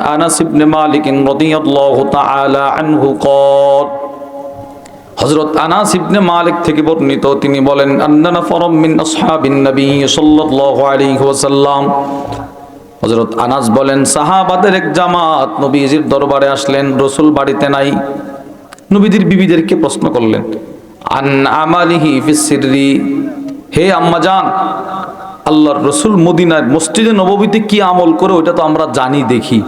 أنس بن مالك رضي الله تعالى عنه قال হযরত আনাস ইবনে মালিক থেকে বর্ণিত তিনি বলেন আন্নানা ফরম মিন আসহাবিন নবী সাল্লাল্লাহু আলাইহি ওয়াসাল্লাম হযরত আনাস বলেন সাহাবাদের এক জামাত নবীজির দরবারে আসলেন রসুল বাড়িতে নাই নবীদের বিবিদেরকে প্রশ্ন করলেন আন আমালিহি ফিসিররি হে আম্মা জান আল্লাহর রসুল মদিনার মসজিদে নববীতে কি আমল করে ওইটা তো আমরা জানি দেখি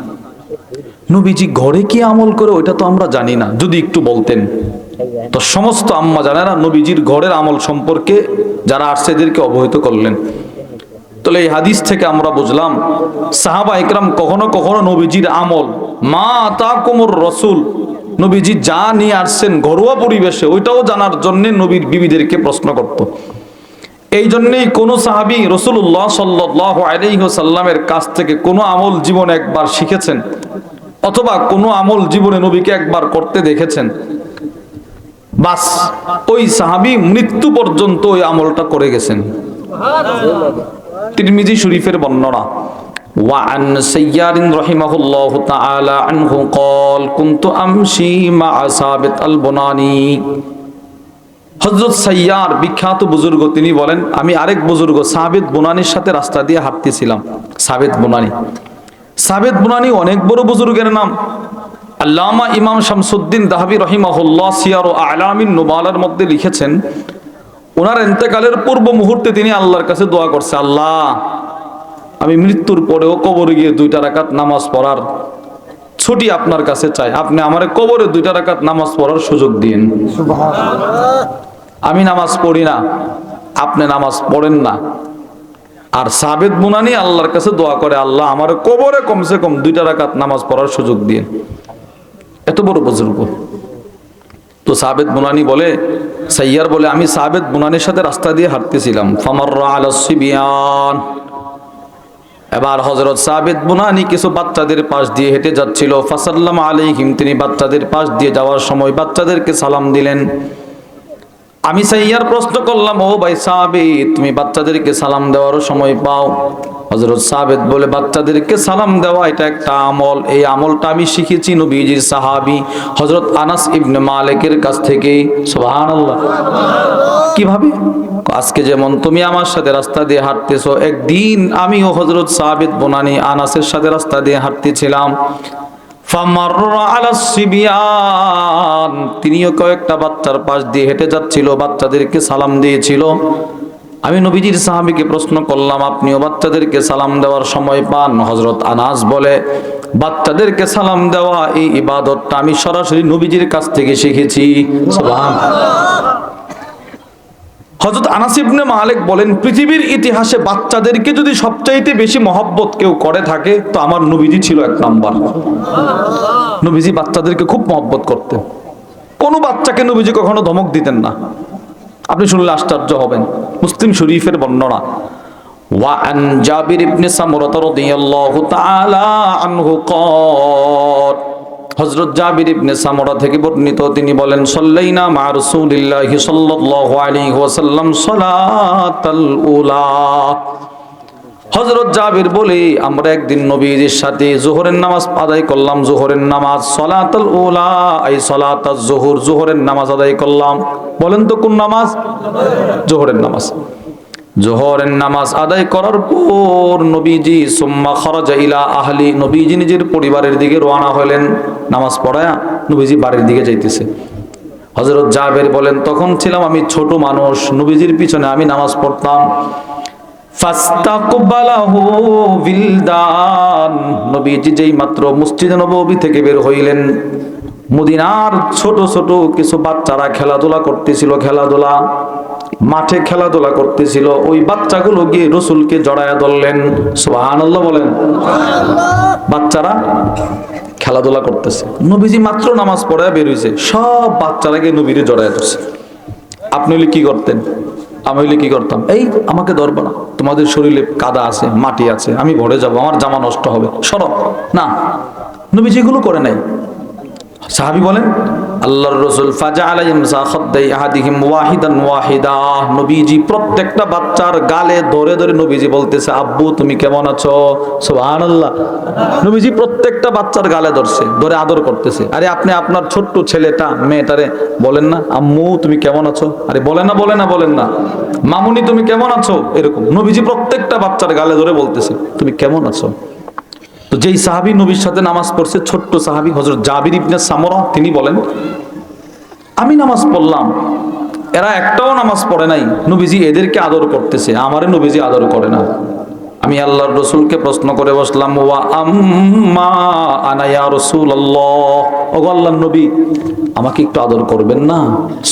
নবীজি ঘরে কি আমল করে, ওইটা তো আমরা জানি না, যদি একটু বলতেন। তো সমস্ত আম্মা জানেরা নবীজির ঘরের আমল সম্পর্কে যারা আসছে এদেরকে অবহিত করলেন। তাহলে এই হাদিস থেকে আমরা বুঝলাম, সাহাবা ইকরাম কখনো কখনো নবীজির আমল, মা তা কোমর রসুল, নবীজি যা নিয়ে আসছেন ঘরোয়া পরিবেশে, ওইটাও জানার জন্য নবীর বিবিদেরকে প্রশ্ন করত। এই জন্যেই কোনো সাহাবি রসুল্লাহ সাল্লাহ আলাইসাল্লামের কাছ থেকে কোনো আমল জীবন একবার শিখেছেন? অথবা কোনো আমল জীবনে নবীকে একবার করতে দেখেছেন বাস ওই সাহাবি মৃত্যু পর্যন্ত ওই আমলটা করে গেছেন তিরমিজি শরীফের বর্ণনা وعن سيار رحمه الله تعالى عنه قال كنت أمشي مع ثابت البناني হজরত সাইয়ার বিখ্যাত বুজুর্গ তিনি বলেন আমি আরেক বুজুর্গ সাবেদ বুনানির সাথে রাস্তা দিয়ে হাঁটতেছিলাম সাবেদ বুনানি সাবেদ বুনানি অনেক বড় বুজুর্গের নাম। আল্লামা ইমাম শামসুদ্দিন দাহাবি রহিমাহুল্লাহ সিয়ার ও আলামিন নোবালার মধ্যে লিখেছেন ওনার এন্তেকালের পূর্ব মুহূর্তে তিনি আল্লাহর কাছে দোয়া করছে আল্লাহ আমি মৃত্যুর পরেও কবরে গিয়ে দুইটা রাকাত নামাজ পড়ার ছুটি আপনার কাছে চাই। আপনি আমার কবরে দুইটা রাকাত নামাজ পড়ার সুযোগ দিন আমি নামাজ পড়ি না আপনি নামাজ পড়েন না। আর সাবেদ বুনানি আল্লাহর কাছে দোয়া করে, আল্লাহ আমার কবরে কমসে কম দুইটা রাকাত নামাজ পড়ার সুযোগ দিয়ে। এত বড় বুজুর্গ। তো সাবেদ বুনানি বলে, সাইয়ার বলে, আমি সাবেদ বুনানির সাথে রাস্তা দিয়ে হাঁটতেছিলাম। ফামার আলসিবিয়ান এবার হজরত সাবেদ বুনানি কিছু বাচ্চাদের পাশ দিয়ে হেঁটে যাচ্ছিল। ফাসাল্লাম আলাইহিম, তিনি বাচ্চাদের পাশ দিয়ে যাওয়ার সময় বাচ্চাদেরকে সালাম দিলেন। আমি সাইয়ার প্রশ্ন করলাম, ও ভাই সাবেদ তুমি বাচ্চাদেরকে সালাম দেওয়ারও সময় পাও? হজরত সাবেদ বলে, বাচ্চাদেরকে সালাম দেওয়া এটা একটা আমল। এই আমলটা আমি শিখেছি নবীজির সাহাবি হজরত আনাস ইবনে মালিকের কাছ থেকে সুবহানাল্লাহ। কীভাবে? আজকে যেমন তুমি আমার সাথে রাস্তা দিয়ে হাঁটতেছো, একদিন আমিও হজরত সাবেদ বোনানি আনাসের সাথে রাস্তা দিয়ে হাঁটতেছিলাম। তিনিও কয়েকটা বাচ্চার পাশ দিয়ে হেঁটে যাচ্ছিল, বাচ্চাদেরকে সালাম দিয়েছিল। আমি নবীজির সাহাবীকে প্রশ্ন করলাম, আপনিও বাচ্চাদেরকে সালাম দেওয়ার সময় পান? হজরত আনাস বলে, বাচ্চাদেরকে সালাম দেওয়া এই ইবাদতটা আমি সরাসরি নবীজির কাছ থেকে শিখেছি। সুবহান হজরত আনাস ইবনে মালিক বলেন পৃথিবীর ইতিহাসে বাচ্চাদেরকে যদি সবচাইতে বেশি মহব্বত কেউ করে থাকে তো আমার নবীজি ছিল এক নাম্বার নবীজি বাচ্চাদেরকে খুব মহব্বত করতেন কোনো বাচ্চাকে নবীজি কখনো ধমক দিতেন না আপনি শুনলে আশ্চর্য হবেন মুসলিম শরীফের বর্ণনা وعن جابر بن سمرة رضي الله تعالى عنه قال হযরত জাবির ইবনে সামরা থেকে বর্ণিত, তিনি বলেন, সাল্লাইনা মা রাসূলিল্লাহি সাল্লাল্লাহু আলাইহি ওয়াসাল্লাম সালাতাল উলা। হজরত জাবির বলে, আমরা একদিন নবীজির সাথে জোহরের নামাজ আদায় করলাম, জোহরের নামাজ সলাতাল উলা এই সলাতাল জোহর, জোহরের নামাজ আদায় করলাম। বলেন তো কোন নামাজ? জোহরের নামাজ। জোহরের নামাজ আদায় করার পর নবীজি, সুম্মা খরাজা ইলা আহলি, নবীজি নিজের পরিবারের দিকে রওনা হলেন নামাজ পড়ায়া নবীজি বাড়ির দিকে যাইতেছে। হজরত জাবের বলেন, তখন ছিলাম আমি ছোট মানুষ, নবীজির পিছনে আমি নামাজ পড়তাম। নবীজি যেই মাত্র নববী থেকে বের হইলেন, মদিনার ছোট ছোট কিছু বাচ্চারা খেলাধুলা করতেছিল, খেলাধুলা মাঠে খেলাধুলা করতেছিল ওই বাচ্চাগুলো গিয়ে রসুলকে জড়ায়া ধরলেন। সুবহানাল্লাহ বলেন। বাচ্চারা খেলাধুলা করতেছে। নবীজি মাত্র নামাজ পড়ে বের হয়েছে সব বাচ্চারা গিয়ে নবীরে জড়ায়া ধরছে। আপনি হলে কি করতেন? আমি হলে কি করতাম? এই আমাকে ধরবো না। তোমাদের শরীরে কাদা আছে মাটি আছে আমি ভরে যাব আমার জামা নষ্ট হবে। সরব না। নবীজি এগুলো করে নাই। সাহাবি বলেন, আল্লাহর রসুল ফাজা আলাইহিম ওয়াহিদান ওয়াহিদা। নবীজি প্রত্যেকটা বাচ্চার গালে ধরে ধরে নবীজি বলতেছে, আব্বু, তুমি কেমন আছো? সুবহানাল্লাহ। নবীজি প্রত্যেকটা বাচ্চার গালে ধরছে, ধরে আদর করতেছে। আরে, আপনি আপনার ছোট্ট ছেলেটা, মেয়েটারে বলেন না, আম্মু, তুমি কেমন আছো? আরে, বলে না বলে না, বলেন না। মামুনি, তুমি কেমন আছো? এরকম। নবীজি প্রত্যেকটা বাচ্চার গালে ধরে বলতেছে, তুমি কেমন আছো? যেই সাহাবি নবীর সাথে নামাজ পড়ছে, ছোট্ট সাহাবি হজরত জাবির ইবনে সামরা, তিনি বলেন, আমি নামাজ পড়লাম। এরা একটাও নামাজ পড়ে নাই। নবীজি এদেরকে আদর করতেছে। আমারে নবীজি আদর করে না। আমি আল্লাহর রসুলকে প্রশ্ন করে বসলাম, ওয়া আম্মা আনায়া রসুল আল্লাহ ওগো আল্লাহর নবী, আমাকে একটু আদর করবেন না?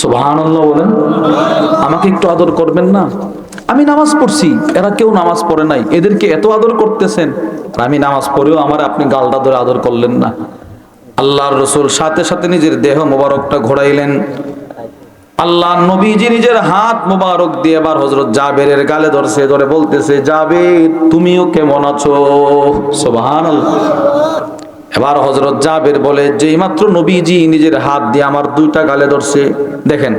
সুবহানাল্লাহ বলেন, আমাকে একটু আদর করবেন না? আমি নামাজ পড়ছি, এরা কেউ নামাজ পড়ে নাই, এদেরকে এত আদর করতেছেন আমি নামাজ পড়েও আমার আপনি গালটা ধরে আদর করলেন না। আল্লাহর রসুল সাথে সাথে নিজের দেহ মোবারকটা ঘোরাইলেন। আল্লাহ নবীজি নিজের হাত মোবারক দিয়ে এবার হজরত জাবেরের গালে ধরছে, ধরে বলতেছে, জাবের, তুমিও কেমন আছো? সোবাহান এবার হজরত জাবের বলে যে মাত্র নবীজি নিজের হাত দিয়ে আমার দুইটা গালে ধরছে, দেখেন,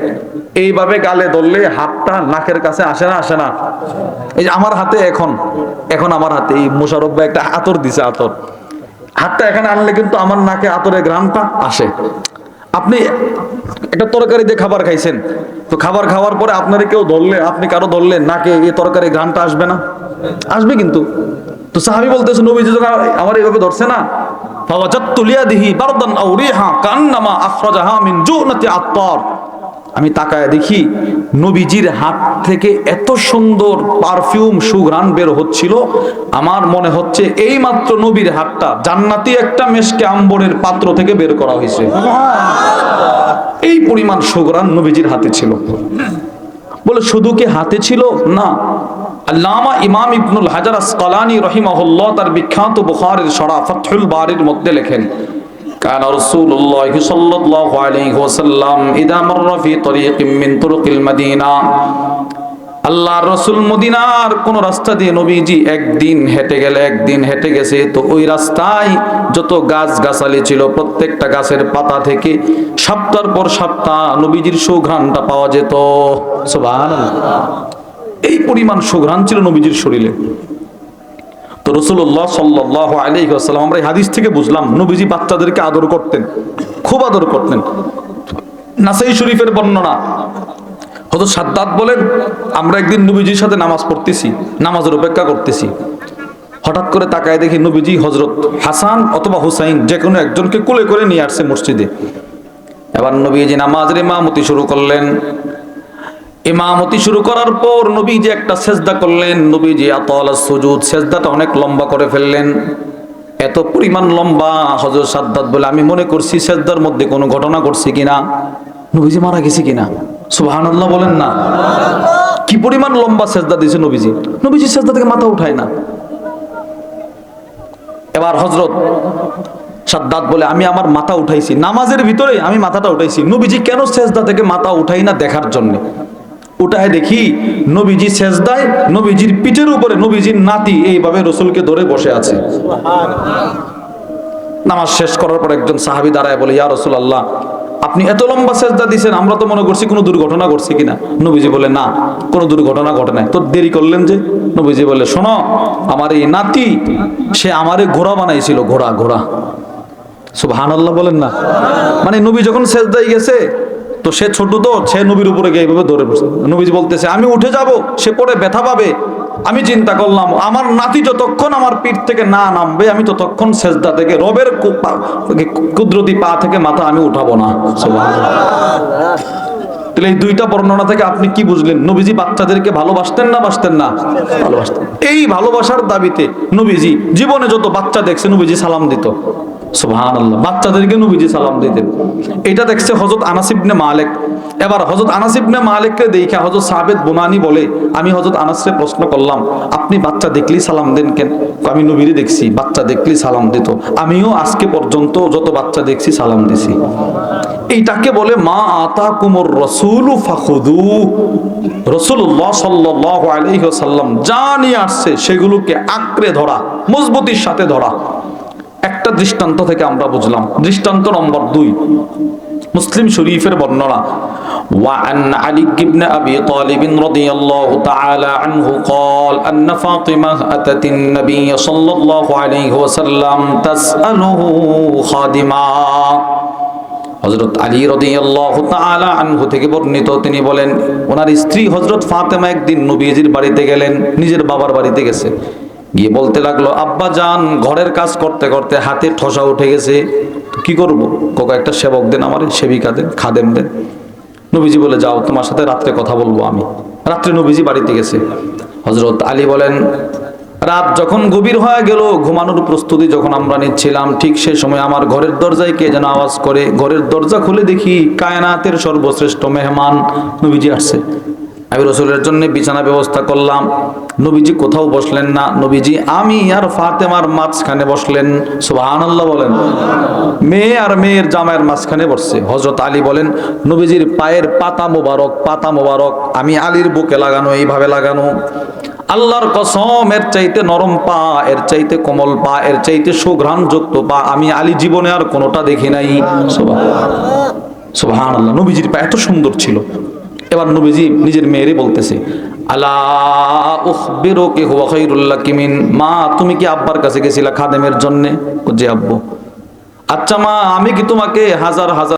এইভাবে গালে ধরলে হাতটা নাকের কাছে আসে না আসে না। এই যে আমার হাতে এখন এখন আমার হাতে, এই মোশারফ ভাই একটা আতর দিছে আতর। হাতটা এখানে আনলে কিন্তু আমার নাকে আতরের গ্রামটা আসে। আপনি একটা তরকারি দিয়ে খাবার খাইছেন, তো খাবার খাওয়ার পরে আপনারে কেউ ধরলে, আপনি কারও ধরলেন নাকে এই তরকারি ঘ্রাণটা আসবে না? আসবে কিন্তু। তো সাহাবি বলতেছে, নবীজি যখন আমার এইভাবে ধরছে না। আমি তাকায় দেখি নবীজির হাত থেকে এত সুন্দর পারফিউম সুঘ্রাণ বের হচ্ছিল। আমার মনে হচ্ছে এই মাত্র নবীর হাতটা জান্নাতি একটা মেশকে আম্বরের পাত্র থেকে বের করা হয়েছে। এই পরিমাণ সুঘ্রাণ নবীজির হাতে ছিল। বলে, শুধু কি হাতে ছিল? না। আল্লামা ইমাম ইবনুল হাজার আসকালানি রহিমাহুল্লাহ তার বিখ্যাত বুখারের সরা ফাতহুল বারির মধ্যে লেখেন كان رسول الله صلى الله عليه وسلم إذا مر في طريق من طرق المدينة আল্লাহ রসুল মদিনার কোন রাস্তা দিয়ে নবীজি একদিন হেঁটে গেলে একদিন হেঁটে গেছে তো ওই রাস্তায় যত গাছ গাছালি ছিল প্রত্যেকটা গাছের পাতা থেকে সপ্তাহ পর সপ্তাহ নবীজির সুঘ্রাণটা পাওয়া যেত সুবহানাল্লাহ। এই পরিমাণ সুঘ্রাণ ছিল নবীজির শরীরে। তো রসুল্লাহ সাল্লাহ আলাইসাল্লাম আমরা এই হাদিস থেকে বুঝলাম, নবীজি বাচ্চাদেরকে আদর করতেন, খুব আদর করতেন। নাসাই শরীফের বর্ণনা হয়তো সাদ্দাত বলেন, আমরা একদিন নবীজির সাথে নামাজ পড়তেছি, নামাজের অপেক্ষা করতেছি। হঠাৎ করে তাকায় দেখি নবীজি হজরত হাসান অথবা হুসাইন যে কোনো একজনকে কোলে করে নিয়ে আসছে মসজিদে। এবার নবীজি নামাজের মামতি শুরু করলেন। ইমামতি শুরু করার পর নবী যে একটা সেজদা করলেন নবীজি আতল সুজুদ, সেজদাটা অনেক লম্বা করে ফেললেন। এত পরিমাণ লম্বা হজরত সাদ্দাত বলে, আমি মনে করছি সেজদার মধ্যে কোনো ঘটনা ঘটছে কিনা? নবীজি মারা গেছে কিনা? সুবহানাল্লাহ বলেন না। কি পরিমাণ লম্বা সেজদা দিয়েছে নবীজি? নবীজি সেজদা থেকে মাথা উঠায় না। এবার হজরত সাদ্দাত বলে, আমি আমার মাথা উঠাইছি, নামাজের ভিতরে আমি মাথাটা উঠাইছি। নবীজি কেন সেজদা থেকে মাথা উঠাই না দেখার জন্য? উঠায় দেখি নবীজি সেজদায় নবীজির পিঠের উপরে নবীজির নাতি এইভাবে রসুলকে ধরে বসে আছে। নামাজ শেষ করার পর একজন সাহাবি দাঁড়ায় বলে, ইয়া রসুল আল্লাহ আপনি এত লম্বা সেজদা দিয়েছেন আমরা তো মনে করছি কোনো দুর্ঘটনা ঘটছে কিনা? নবীজি বলে, না, কোনো দুর্ঘটনা ঘটে নাই। তো দেরি করলেন যে? নবীজি বলে, শোনো, আমার এই নাতি, সে আমারে ঘোড়া বানাইছিল, ঘোড়া ঘোড়া। সুবহানাল্লাহ বলেন না। মানে নবী যখন সেজদায় গেছে তো সে ছোট তো, সে নবীর উপরে গিয়ে এইভাবে ধরে বসে। নবীজি বলতেছে, আমি উঠে যাব, সে পরে ব্যথা পাবে। আমি চিন্তা করলাম, আমার নাতি যতক্ষণ আমার পিঠ থেকে না নামবে, আমি ততক্ষণ সেজদা থেকে, রবের কুদরতি পা থেকে মাথা আমি উঠাবো না। তাহলে এই দুইটা বর্ণনা থেকে আপনি কি বুঝলেন? নবীজি বাচ্চাদেরকে ভালোবাসতেন না বাসতেন না? ভালোবাসতেন। এই ভালোবাসার দাবিতে নবীজি জীবনে যত বাচ্চা দেখছে, নবীজি সালাম দিত। আল্লাহ বাচ্চাদেরকে নবীজি সালাম দিতেন। এটা দেখছে হজরত আনাসিবনে মালিক। এবার হজরত আনাসিবনে মালিককে দেখে হজরত সাবেদ বুনানি বলে, আমি হজরত আনাসকে প্রশ্ন করলাম, আপনি বাচ্চা দেখলেই সালাম দেন কেন? আমি নবীরে দেখছি, বাচ্চা দেখলেই সালাম দিত। আমিও আজকে পর্যন্ত যত বাচ্চা দেখছি সালাম দিছি। এইটাকে বলে, মা আতা কুমর রসুল ফাখুদু রসুল্লাহ সাল্লাহ আলহিহাল্লাম যা নিয়ে আসছে, সেগুলোকে আঁকড়ে ধরা, মজবুতির সাথে ধরা। একটা একটা দৃষ্টান্ত থেকে আমরা বুঝলাম দৃষ্টান্ত নম্বর দুই মুসলিম শরীফের বর্ণনা وعن علي بن أبي طالب رضي الله تعالى عنه قال أن فاطمة أتت النبي صلى الله عليه وسلم تسأله خادما হজরত আলী রদিয়াল্লাহু তাআলা আনহু থেকে বর্ণিত তিনি বলেন ওনার স্ত্রী হজরত ফাতেমা একদিন নবীজির বাড়িতে গেলেন নিজের বাবার বাড়িতে গেছে গিয়ে বলতে লাগল, আব্বা যান, ঘরের কাজ করতে করতে হাতে ঠসা উঠে গেছে। কি করব? কোকা একটা সেবক দেন আমার, সেবিকা দেন, খাদেম দেন। নবীজি বলে, যাও, তোমার সাথে রাত্রে কথা বলব আমি। রাত্রে নবীজি বাড়িতে গেছে। হজরত আলী বলেন, রাত যখন গভীর হয়ে গেল, ঘুমানোর প্রস্তুতি যখন আমরা নিচ্ছিলাম, ঠিক সেই সময় আমার ঘরের দরজায় কে যেন আওয়াজ করে, ঘরের দরজা খুলে দেখি, কায়নাতের সর্বশ্রেষ্ঠ মেহমান। নবীজি আসছে। আমি রসুলের জন্য বিছানা ব্যবস্থা করলাম। নবীজি কোথাও বসলেন না। নবীজি, আমি আর ফাতেমার মাঝখানে বসলেন। সুবহানাল্লাহ বলেন। মেয়ে আর মেয়ের জামাইয়ের মাঝখানে বসছে। হজরত আলী বলেন, নবীজির পায়ের পাতা মোবারক পাতা মোবারক, আমি আলীর বুকে লাগানো, এইভাবে লাগানো। আল্লাহর কসম, এর চাইতে নরম পা, এর চাইতে কোমল পা, এর চাইতে সুঘ্রাণ যুক্ত পা, আমি আলী জীবনে আর কোনোটা দেখি নাই। সুবহান আল্লাহ নবীজির পা এত সুন্দর ছিল। এবার নবীজি নিজের মেয়েরে বলতেছে মা, তুমি কি আব্বার কাছে গেছিলা খাদেমের জন্য? আচ্ছা মা, আমি কি তোমাকে হাজার হাজার